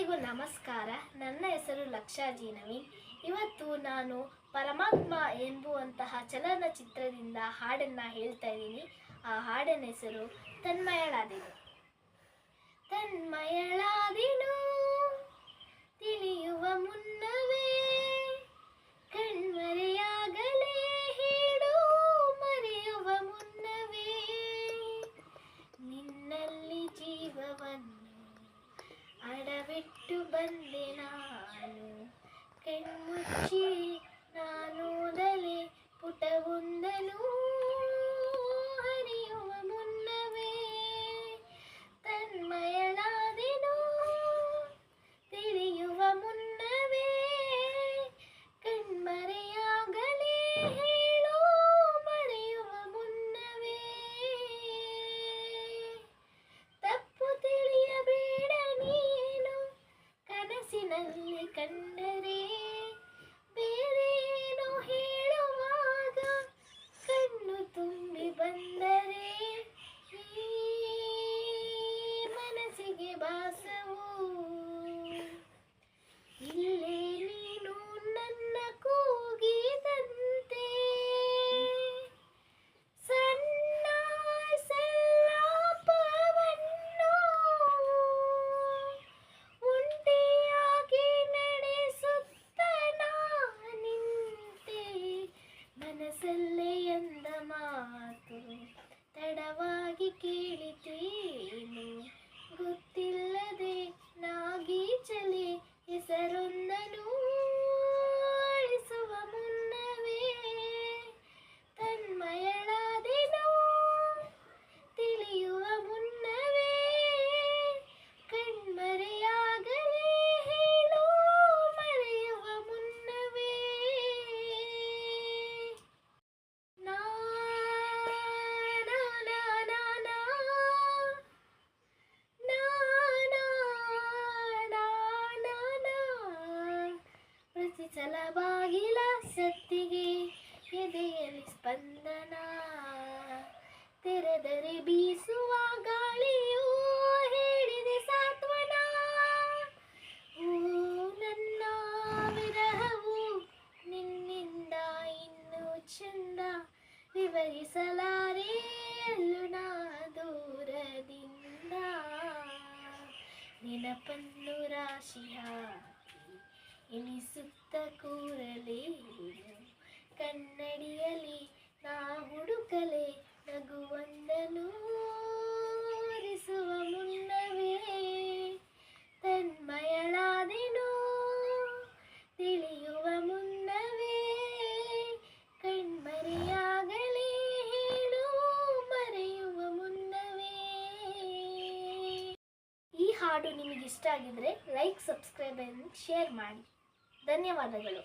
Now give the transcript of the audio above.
ಎಲ್ಲರಿಗೂ ನಮಸ್ಕಾರ. ನನ್ನ ಹೆಸರು ನವೀನ್. ಇವತ್ತು ನಾನು ಪರಮಾತ್ಮ ಎಂಬುವಂತಹ ಚಲನಚಿತ್ರದಿಂದ ಹಾಡನ್ನು ಹೇಳ್ತಾ ಇದ್ದೀನಿ. ಆ ಹಾಡಿನ ಹೆಸರು ತನ್ಮಯಳಾದೆ ತನ್ಮಯಳಾದೆನು పొందినాను కెమ్ముచ్చి నానుదలి పుటవు ಕಂಡರೆ ಬೇರೆ ಸಲ ಬಾಗಿಲ ಸತ್ತಿಗೆ ಎದೆಯಲ್ಲಿ ಸ್ಪಂದನ. ತೆರೆದರೆ ಬೀಸುವ ಗಾಳಿಯು ಹೇಳಿದೆ ಸಾತ್ವನ. ಓ ನನ್ನ ವಿರಹವು ನಿನ್ನಿಂದ ಇನ್ನು ಚಂದ ವಿವರಿಸಲಾರೆ ಅಲ್ಲೂ ನಾ ದೂರದಿಂದ. ನೆನಪನ್ನು ರಾಶಿ ಹಾಕಿ ಕೂರಲೇ. ಕನ್ನಡಿಯಲ್ಲಿ ನಾ ಹುಡುಕಲೆ ನಗುವಂದನು ಒರೆಸುವ ಮುನ್ನವೇ. ತನ್ಮಯಳಾದೆನು ತಿಳಿಯುವ ಮುನ್ನವೇ. ಕಣ್ಮರೆಯಾಗಲೇ ಹೇಳು, ಮರೆಯುವ ಮುನ್ನವೇ. ಈ ಹಾಡು ನಿಮಗೆ ಇಷ್ಟ ಆಗಿದ್ರೆ ಲೈಕ್, ಸಬ್ಸ್ಕ್ರೈಬ್ ಶೇರ್ ಮಾಡಿ. ಧನ್ಯವಾದಗಳು.